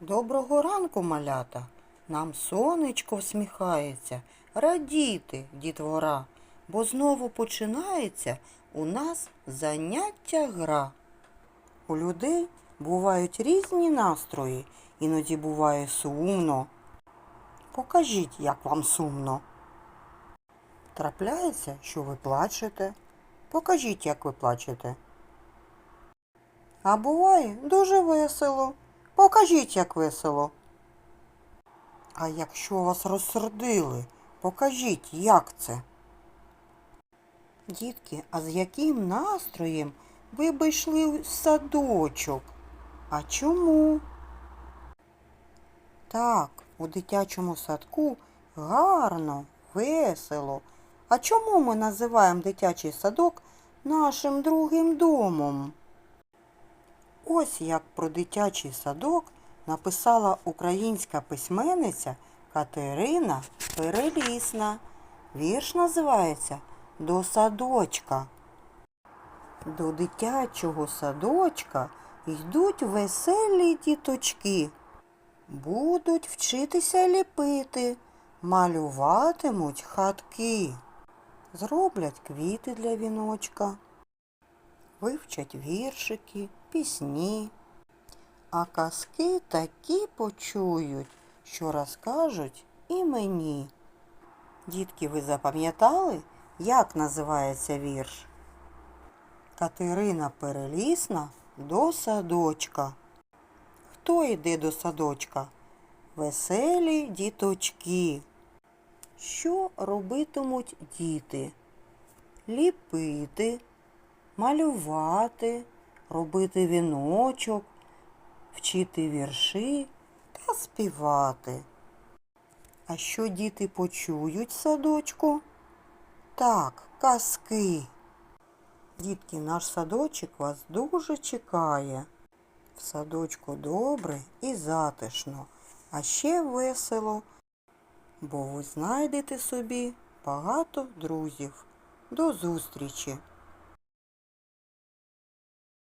Доброго ранку, малята. Нам сонечко всміхається. Радіти, дітвора, бо знову починається у нас заняття гра. У людей бувають різні настрої, іноді буває сумно. Покажіть, як вам сумно. Трапляється, що ви плачете. Покажіть, як ви плачете. А буває дуже весело. Покажіть, як весело. А якщо вас розсердили, покажіть, як це. Дітки, а з яким настроєм ви б йшли в садочок? А чому? Так, у дитячому садку гарно, весело. А чому ми називаємо дитячий садок нашим другим домом? Ось як про дитячий садок написала українська письменниця Катерина Перелісна. Вірш називається До садочка. До дитячого садочка йдуть веселі діточки. Будуть вчитися ліпити, малюватимуть хатки. Зроблять квіти для віночка вивчать віршики, пісні, а казки такі почують, що розкажуть і мені. Дітки, ви запам'ятали, як називається вірш? Катерина Перелісна до садочка. Хто йде до садочка? Веселі діточки. Що робитимуть діти? Ліпити, малювати, робити віночок, вчити вірші та співати. А що діти почують в садочку? Так, казки. Дітки, наш садочок вас дуже чекає. В садочку добре і затишно, а ще весело, бо ви знайдете собі багато друзів. До зустрічі!